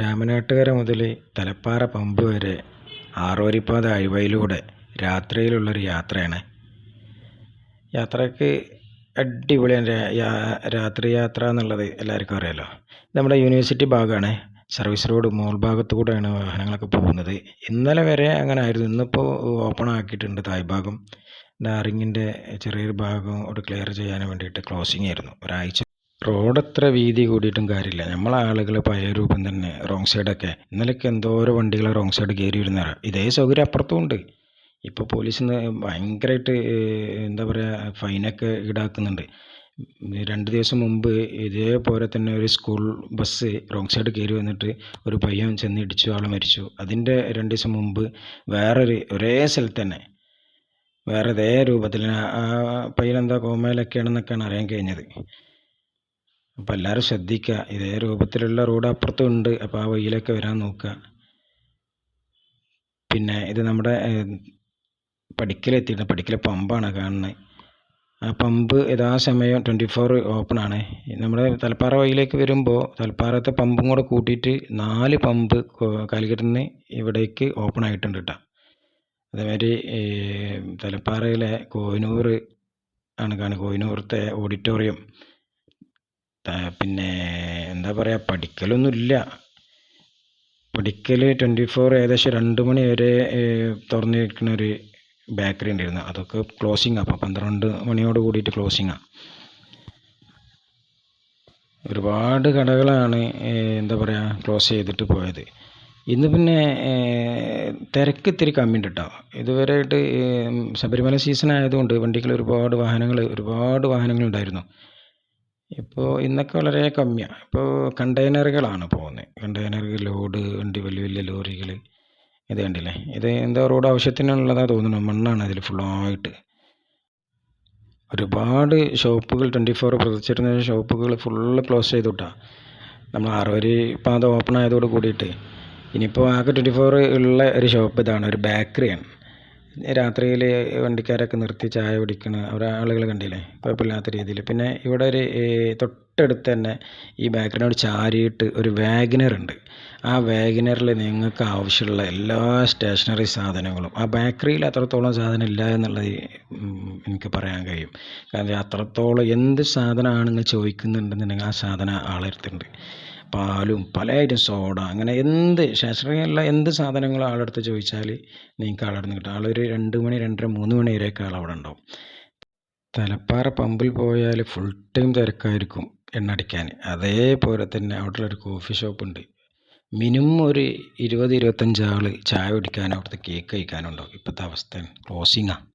രാമനാട്ടുകര മുതൽ തലപ്പാറ പമ്പ് വരെ ആറോരിപ്പാത ഹൈവേയിലൂടെ രാത്രിയിലുള്ളൊരു യാത്രയാണ്. യാത്രയ്ക്ക് അടിപൊളിയാണ് രാത്രി യാത്ര എന്നുള്ളത് എല്ലാവർക്കും അറിയാലോ. നമ്മുടെ യൂണിവേഴ്സിറ്റി ഭാഗമാണ്. സർവീസ് റോഡ് മോൾ ഭാഗത്തു കൂടെയാണ് വാഹനങ്ങളൊക്കെ പോകുന്നത്. ഇന്നലെ വരെ അങ്ങനെ ആയിരുന്നു. ഇന്നിപ്പോൾ ഓപ്പൺ ആക്കിയിട്ടുണ്ട് തായ് ഭാഗം ഡാറിങ്ങിന്റെ ചെറിയൊരു ഭാഗം അവിടെ ക്ലിയർ ചെയ്യാൻ വേണ്ടിയിട്ട് ക്ലോസിംഗ് ആയിരുന്നു. ഒരാഴ്ച റോഡ് എത്ര വീതി കൂടിയിട്ടും കാര്യമില്ല. നമ്മളെ ആളുകൾ പഴയ രൂപം തന്നെ റോങ് സൈഡൊക്കെ ഇന്നലെയൊക്കെ എന്തോരോ വണ്ടികൾ റോങ് സൈഡ് കയറി വരുന്ന ഇതേ സൗകര്യം അപ്പുറത്തും ഉണ്ട്. ഇപ്പോൾ പോലീസിന്ന് ഭയങ്കരമായിട്ട് എന്താ പറയുക ഫൈനൊക്കെ ഈടാക്കുന്നുണ്ട്. രണ്ട് ദിവസം മുമ്പ് ഇതേപോലെ തന്നെ ഒരു സ്കൂൾ ബസ് റോങ് സൈഡ് കയറി വന്നിട്ട് ഒരു പയ്യൻ ചെന്ന് ഇടിച്ചു ആൾ മരിച്ചു. അതിന്റെ രണ്ട് ദിവസം മുമ്പ് വേറൊരു ഒരേ സ്ഥലത്ത് തന്നെ വേറെ ഇതേ രൂപത്തിൽ ആ പയ്യനെന്താ കോമയിലൊക്കെയാണെന്നൊക്കെയാണ് അറിയാൻ കഴിഞ്ഞത്. അപ്പോൾ എല്ലാവരും ശ്രദ്ധിക്കുക. ഇതേ രൂപത്തിലുള്ള റോഡ് അപ്പുറത്തും ഉണ്ട് അപ്പോൾ ആ വഴിയിലൊക്കെ വരാൻ നോക്കുക. പിന്നെ ഇത് നമ്മുടെ പടിക്കലെത്തിയിട്ടുണ്ട് പടിക്കലെ പമ്പാണ് കാണുന്നത്. ആ പമ്പ് യഥാസമയം ട്വന്റി ഫോർ ഓപ്പൺ ആണ്. നമ്മുടെ തലപ്പാറ വഴിയിലേക്ക് വരുമ്പോൾ തലപ്പാറത്തെ പമ്പും കൂടെ കൂട്ടിയിട്ട് നാല് പമ്പ് കാലിക്കറ്റിൽ നിന്ന് ഇവിടേക്ക് ഓപ്പൺ ആയിട്ടുണ്ട് കേട്ടോ. അതേമാതിരി തലപ്പാറയിലെ കോഹിനൂർ ആണ് കാണുക കോഹിനൂറത്തെ ഓഡിറ്റോറിയം പിന്നെ എന്താ പറയുക പഠിക്കലൊന്നുമില്ല. പഠിക്കൽ ട്വന്റി ഫോർ ഏകദേശം രണ്ട് മണി വരെ തുറന്നിരിക്കുന്ന ഒരു ബേക്കറി ഉണ്ടായിരുന്നു. അതൊക്കെ ക്ലോസിങ് അപ്പോൾ പന്ത്രണ്ട് മണിയോട് കൂടിയിട്ട് ക്ലോസിങ്ങാണ് ഒരുപാട് കടകളാണ് എന്താ പറയുക ക്ലോസ് ചെയ്തിട്ട് പോയത്. ഇന്ന് പിന്നെ തിരക്ക് ഇത്തിരി കമ്മിയുണ്ട് കേട്ടോ ഇതുവരെയായിട്ട് ശബരിമല സീസൺ ആയതുകൊണ്ട് വണ്ടികൾ ഒരുപാട് വാഹനങ്ങൾ ഒരുപാട് വാഹനങ്ങൾ ഉണ്ടായിരുന്നു. ഇപ്പോൾ ഇന്നൊക്കെ വളരെ കമ്മിയാണ് ഇപ്പോൾ കണ്ടെയ്നറുകളാണ് പോകുന്നത് കണ്ടെയ്നറുകൾ ലോഡ് വണ്ടി വലിയ വലിയ ലോറികൾ ഇത് കണ്ടില്ലേ? ഇത് എന്താ റോഡ് ആവശ്യത്തിനുള്ളതാണ് തോന്നുന്നു. മണ്ണാണ് അതിൽ ഫുള്ളായിട്ട്. ഒരുപാട് ഷോപ്പുകൾ ട്വന്റി ഫോർ പ്രവർത്തിച്ചിരുന്ന ഷോപ്പുകൾ ഫുള്ള് ക്ലോസ് ചെയ്തു വിട്ടാണ് നമ്മൾ ആറുവരി പാത ഓപ്പൺ ആയതോട് കൂടിയിട്ട്. ഇനിയിപ്പോൾ ആകെ ട്വന്റി ഫോർ ഉള്ള ഒരു ഷോപ്പ് ഇതാണ്. ഒരു ബേക്കറിയാണ്. രാത്രിയിൽ വണ്ടിക്കാരൊക്കെ നിർത്തി ചായ കുടിക്കണ അവിടെ ആളുകൾ കണ്ടില്ലേ? കുഴപ്പമില്ലാത്ത രീതിയിൽ പിന്നെ ഇവിടെ ഒരു തൊട്ടടുത്ത് തന്നെ ഈ ബാക്ക്ഗ്രൗണ്ട് ചാരിയിട്ട് ഒരു വാഗനർ ഉണ്ട്. ആ വാഗനറിൽ നിങ്ങൾക്ക് ആവശ്യമുള്ള എല്ലാ സ്റ്റേഷനറി സാധനങ്ങളും ആ ബേക്കറിയിൽ അത്രത്തോളം സാധനം ഇല്ല എന്നുള്ളത് എനിക്ക് പറയാൻ കഴിയും. കാരണം അത്രത്തോളം എന്ത് സാധനമാണ് ചോദിക്കുന്നുണ്ടെന്നുണ്ടെങ്കിൽ ആ സാധനം ആളെടുത്തുണ്ട് പാലും പല ഐറ്റം സോഡ അങ്ങനെ എന്ത് ശാസ്ത്രീയമല്ല എന്ത് സാധനങ്ങളും ആളെടുത്ത് ചോദിച്ചാൽ നിങ്ങൾക്ക് ആളവിടെ നിന്ന് കിട്ടും. ആളൊരു രണ്ട് മണി രണ്ടര മൂന്ന് മണി വരെയൊക്കെ അവിടെ ഉണ്ടാവും. തലപ്പാറ പമ്പിൽ പോയാൽ ഫുൾ ടൈം തിരക്കായിരിക്കും എണ്ണ അടിക്കാൻ. അതേപോലെ തന്നെ അവിടെ ഒരു കോഫി ഷോപ്പ് ഉണ്ട്. മിനിമം ഒരു ഇരുപത് ഇരുപത്തഞ്ച് ആൾ ചായ കുടിക്കാനും അവിടുത്തെ കേക്ക് കഴിക്കാനും ഉണ്ടാവും. ഇപ്പോഴത്തെ അവസ്ഥ ക്ലോസിങ്ങാണ്